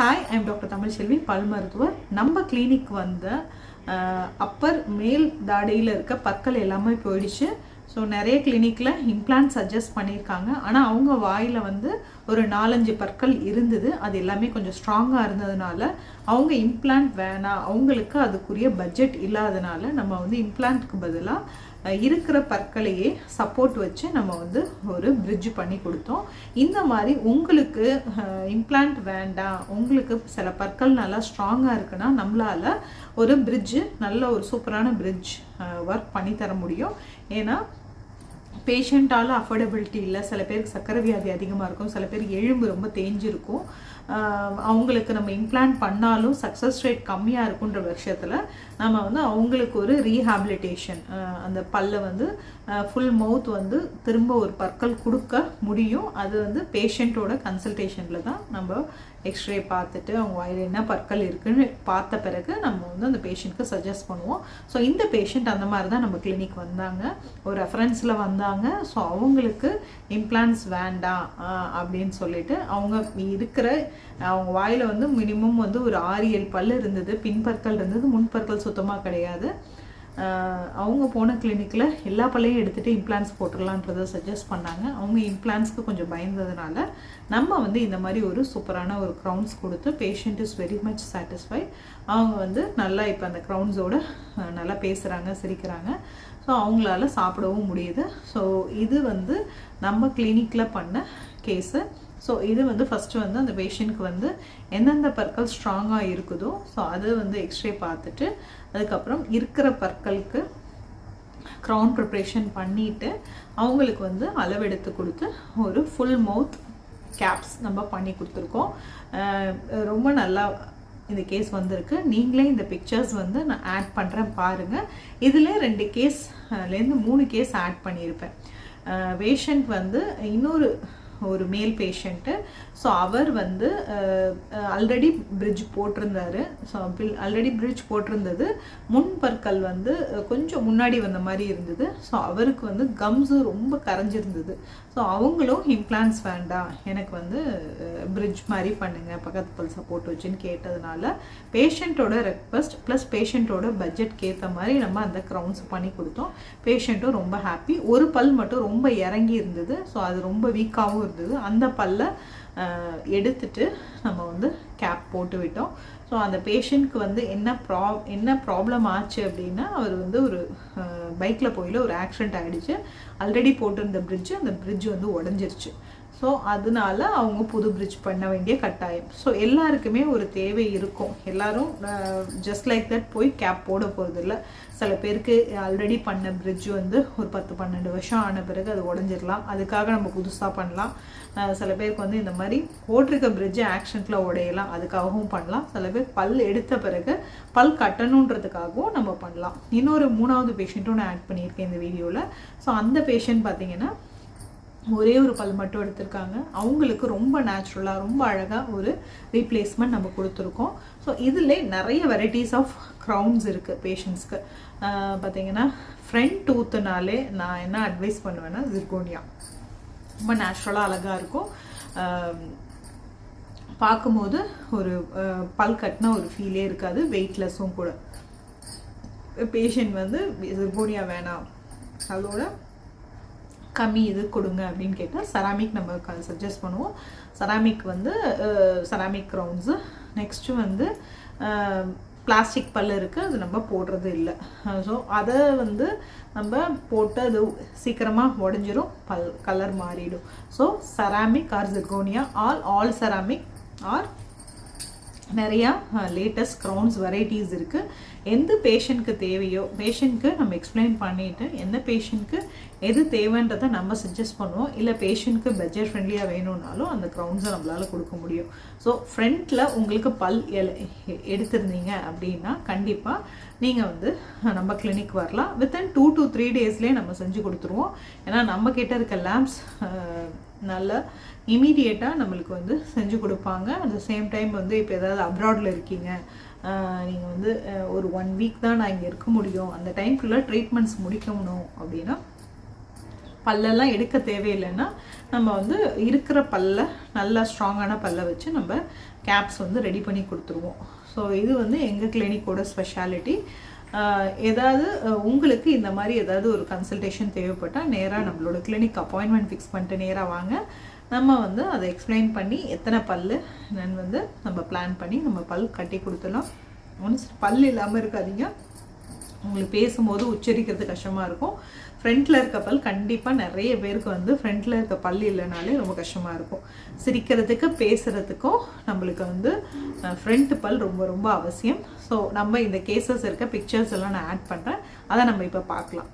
Hi I'm doctor Tamilselvi பல் மருத்துவர் நம்ம கிளினிக் வந்த அப்பர் மேல் தாடையில் இருக்க பற்கள் எல்லாமே போயிடுச்சு. ஸோ நிறைய கிளினிக்கில் இம்ப்ளான்ட் சஜஸ்ட் பண்ணியிருக்காங்க. ஆனால் அவங்க வாயில் வந்து ஒரு நாலஞ்சு பற்கள் இருந்தது. அது எல்லாமே கொஞ்சம் ஸ்ட்ராங்காக இருந்ததுனால அவங்க இம்ப்ளான்ட் வேணாம். அவங்களுக்கு அதுக்குரிய பட்ஜெட் இல்லாதனால நம்ம வந்து இம்ப்ளான்ட்க்கு பதிலாக இருக்கிற பற்களையே சப்போர்ட் வச்சு நம்ம வந்து ஒரு பிரிட்ஜ் பண்ணி கொடுத்தோம். இந்த மாதிரி உங்களுக்கு இம்ப்ளான்ட் வேண்டாம் உங்களுக்கு சில பற்கள் நல்லா ஸ்ட்ராங்காக இருக்குன்னா நம்மளால் ஒரு பிரிட்ஜு நல்ல ஒரு சூப்பரான பிரிட்ஜ் ஒர்க் பண்ணி தர முடியும். ஏன்னா பேஷண்ட்டால் அஃபோர்டபிலிட்டி இல்லை. சில பேருக்கு சக்கரை வியாதி அதிகமாக இருக்கும். சில பேர் எலும்பு ரொம்ப தேஞ்சிருக்கும். அவங்களுக்கு நம்ம இம்ப்ளான்ட் பண்ணாலும் சக்ஸஸ் ரேட் கம்மியாக இருக்குன்ற பட்சத்தில் நம்ம வந்து அவங்களுக்கு ஒரு ரீஹாபிலிட்டேஷன் அந்த பல்லை வந்து ஃபுல் மவுத் வந்து திரும்ப ஒரு பற்கள் கொடுக்க முடியும். அது வந்து பேஷண்ட்டோட கன்சல்டேஷனில் தான் நம்ம எக்ஸ்ரே பார்த்துட்டு அவங்க வாயில் என்ன பற்கள் இருக்குதுன்னு பார்த்த பிறகு நம்ம வந்து அந்த பேஷண்ட்க்கு சஜஸ்ட் பண்ணுவோம். ஸோ இந்த பேஷண்ட் அந்த மாதிரி தான் நம்ம கிளினிக் வந்தாங்க. ஒரு ரெஃபரன்ஸில் வந்தாங்க. ஸோ அவங்களுக்கு இம்ப்ளான்ஸ் வேண்டாம் அப்படின்னு சொல்லிட்டு அவங்க இருக்கிற அவங்க வாயில் வந்து மினிமம் வந்து ஒரு ஆறு ஏழு பல் இருந்தது. பின்பற்கள் இருந்தது. முன்பற்கள் சுத்தமாக கிடையாது. அவங்க போன கிளினிக்கில் எல்லா பல்லையும் எடுத்துகிட்டு இம்ப்ளான்ஸ் போட்டுடலான்றதை சஜஸ்ட் பண்ணாங்க. அவங்க இம்ப்ளான்ஸ்க்கு கொஞ்சம் பயந்ததுனால நம்ம வந்து இந்த மாதிரி ஒரு சூப்பரான ஒரு க்ரௌன்ஸ் கொடுத்து patient is very much satisfy அவங்க வந்து நல்லா இப்போ அந்த க்ரௌன்ஸோட நல்லா பேசுகிறாங்க சிரிக்கிறாங்க. ஸோ அவங்களால சாப்பிடவும் முடியுது. ஸோ இது வந்து நம்ம கிளினிக்கில் பண்ண கேஸு ஸோ இது வந்து ஃபஸ்ட்டு வந்து அந்த பேஷண்ட்க்கு வந்து எந்தெந்த பற்கள் ஸ்ட்ராங்காக இருக்குதோ ஸோ அது வந்து எக்ஸ்ரே பார்த்துட்டு அதுக்கப்புறம் இருக்கிற பற்களுக்கு க்ரௌன் ப்ரிப்ரேஷன் பண்ணிவிட்டு அவங்களுக்கு வந்து அளவெடுத்து கொடுத்து ஒரு ஃபுல் மவுத் கேப்ஸ் நம்ம பண்ணி கொடுத்துருக்கோம். ரொம்ப நல்லா இந்த கேஸ் வந்திருக்கு. நீங்களே இந்த பிக்சர்ஸ் வந்து நான் ஆட் பண்ணுறேன் பாருங்கள் இதில் ரெண்டு கேஸ்லேருந்து மூணு கேஸ் ஆட் பண்ணியிருப்பேன். பேஷண்ட் வந்து இன்னொரு ஒரு மேல் பேஷண்ட்டு ஸோ அவர் வந்து ஆல்ரெடி பிரிட்ஜ் போட்டிருந்தாரு. ஸோ ஆல்ரெடி பிரிட்ஜ் போட்டிருந்தது. முன்பற்கள் வந்து கொஞ்சம் முன்னாடி வந்த மாதிரி இருந்தது. ஸோ அவருக்கு வந்து கம்ஸு ரொம்ப கரைஞ்சிருந்தது. ஸோ அவங்களும் இம்ப்ளான்ஸ் வேண்டாம். எனக்கு வந்து பிரிட்ஜ் மாதிரி பண்ணுங்கள் பக்கத்து பல் சப்போர்ட் வச்சுன்னு கேட்டதுனால பேஷண்ட்டோட ரெக்வஸ்ட் ப்ளஸ் பேஷண்ட்டோட பட்ஜெட்க்கு ஏற்ற மாதிரி நம்ம அந்த க்ரௌன்ஸ் பண்ணி கொடுத்தோம். பேஷண்ட்டும் ரொம்ப ஹாப்பி ஒரு பல் மட்டும் ரொம்ப இறங்கி இருந்தது. ஸோ அது ரொம்ப வீக்காகவும் இருந்தது அந்த பல்ல எடுத்துட்டு நம்ம வந்து கேப் போட்டு விட்டோம். ஸோ அந்த பேஷண்ட்க்கு வந்து என்ன ப்ரா என்ன ப்ராப்ளம் ஆச்சு அப்படின்னா அவர் வந்து ஒரு பைக்கில் போயில ஒரு ஆக்சிடென்ட் ஆகிடுச்சு ஆல்ரெடி போட்டிருந்த பிரிட்ஜு அந்த பிரிட்ஜ் வந்து உடஞ்சிருச்சு. ஸோ அதனால அவங்க புது பிரிட்ஜ் பண்ண வேண்டிய கட்டாயம். ஸோ எல்லாருக்குமே ஒரு தேவை இருக்கும். எல்லாரும் ஜஸ்ட் லைக் தட் போய் கேப் போட போகிறதில்ல சில பேருக்கு ஆல்ரெடி பண்ண பிரிட்ஜ் வந்து ஒரு பத்து பன்னெண்டு வருஷம் ஆன பிறகு அது உடஞ்சிடலாம். அதுக்காக நம்ம புதுசாக பண்ணலாம். சில பேருக்கு வந்து இந்த மாதிரி போட்டிருக்க பிரிட்ஜை ஆக்ஷனில் உடையலாம். அதுக்காகவும் பண்ணலாம். சில பேர் பல் எடுத்த பிறகு பல் கட்டணுன்றதுக்காகவும் நம்ம பண்ணலாம். இன்னொரு மூணாவது பேஷண்ட்டும் நான் ஆட் பண்ணியிருக்கேன் இந்த வீடியோவில் ஸோ அந்த பேஷண்ட் பார்த்தீங்கன்னா ஒரே ஒரு பல் மட்டும் எடுத்திருக்காங்க. அவங்களுக்கு ரொம்ப நேச்சுரலாக ரொம்ப அழகாக ஒரு ரீப்ளேஸ்மெண்ட் நம்ம கொடுத்துருக்கோம். ஸோ இதில் நிறைய வெரைட்டிஸ் ஆஃப் க்ரௌன்ஸ் இருக்குது பேஷண்ட்ஸ்க்கு பார்த்தீங்கன்னா ஃப்ரண்ட் டூத்துனாலே நான் என்ன அட்வைஸ் பண்ணுவேன்னா ஜிர்கோனியா ரொம்ப நேச்சுரலாக அழகாக இருக்கும். பார்க்கும்போது ஒரு பல் கட்டின ஒரு ஃபீலே இருக்காது. வெயிட்லெஸ்ஸும் கூட. பேஷண்ட் வந்து ஜிர்கோனியா வேணாம். அதோட கம்மி இது கொடுங்க அப்படின்னு கேட்டால் செராமிக் நம்ம சஜஸ்ட் பண்ணுவோம். செராமிக் வந்து செராமிக் ரவுண்ட்ஸு நெக்ஸ்ட்டு வந்து பிளாஸ்டிக் பல் இருக்குது அது நம்ம போடுறது இல்லை. ஸோ அதை வந்து நம்ம போட்டு அது சீக்கிரமாக உடஞ்சிரும் பல் கலர் மாறிடும். So ceramic or zirconia all all ceramic or நிறையா லேட்டஸ்ட் க்ரௌன்ஸ் வெரைட்டிஸ் இருக்குது எந்த பேஷண்ட்க்கு தேவையோ பேஷண்ட்க்கு நம்ம எக்ஸ்பிளைன் பண்ணிவிட்டு எந்த பேஷண்ட்க்கு எது தேவைன்றதை நம்ம சஜஸ்ட் பண்ணுவோம். இல்லை பேஷண்ட்க்கு பட்ஜெட் ஃப்ரெண்ட்லியாக வேணும்னாலும் அந்த க்ரௌன்ஸை நம்மளால் கொடுக்க முடியும். ஸோ ஃப்ரண்ட்டில் உங்களுக்கு பல் எடுத்திருந்தீங்க அப்படின்னா கண்டிப்பாக நீங்கள் வந்து நம்ம கிளினிக் வரலாம். வித்தின் டூ டு த்ரீ டேஸ்லேயே நம்ம செஞ்சு கொடுத்துருவோம். ஏன்னா நம்மக்கிட்ட இருக்க லேம்ப்ஸ் நல்லா இமீடியட்டாக நம்மளுக்கு வந்து செஞ்சு கொடுப்பாங்க. அட் த சேம் டைம் வந்து இப்போ ஏதாவது அப்ராடில் இருக்கீங்க நீங்கள் வந்து ஒரு ஒன் வீக் தான் நான் இங்கே இருக்க முடியும். அந்த டைம்குள்ளே ட்ரீட்மெண்ட்ஸ் முடிக்கணும் அப்படின்னா பல்லெல்லாம் எடுக்க தேவையில்லைன்னா நம்ம வந்து இருக்கிற பல்ல நல்லா ஸ்ட்ராங்கான பல்லை வச்சு நம்ம கேப்ஸ் வந்து ரெடி பண்ணி கொடுத்துருவோம். ஸோ இது வந்து எங்கள் கிளினிக்கோட ஸ்பெஷாலிட்டி ஏதாவது உங்களுக்கு இந்த மாதிரி ஏதாவது ஒரு கன்சல்டேஷன் தேவைப்பட்டால் நேராக நம்மளோட கிளினிக் அப்பாயின்மெண்ட் ஃபிக்ஸ் பண்ணிட்டு நேராக வாங்க. நம்ம வந்து அதை எக்ஸ்பிளைன் பண்ணி எத்தனை பல்லு நான் வந்து நம்ம பிளான் பண்ணி நம்ம பல் கட்டி கொடுத்துடலாம். ஒன்ஸ் பல் இல்லாமல் இருக்காதீங்க. உங்களுக்கு பேசும்போது உச்சரிக்கிறது கஷ்டமாக இருக்கும். ஃப்ரண்ட்டில் இருக்க பல் கண்டிப்பாக நிறைய பேருக்கு வந்து ஃப்ரண்ட்டில் இருக்க பல் இல்லைனாலே ரொம்ப கஷ்டமாக இருக்கும். சிரிக்கிறதுக்கு பேசுகிறதுக்கும் நம்மளுக்கு வந்து ஃப்ரண்ட் பல் ரொம்ப ரொம்ப அவசியம். ஸோ நம்ம இந்த கேசஸ் இருக்க பிக்சர்ஸ் எல்லாம் நான் ஆட் பண்ணுறேன் அதை நம்ம இப்போ பார்க்கலாம்.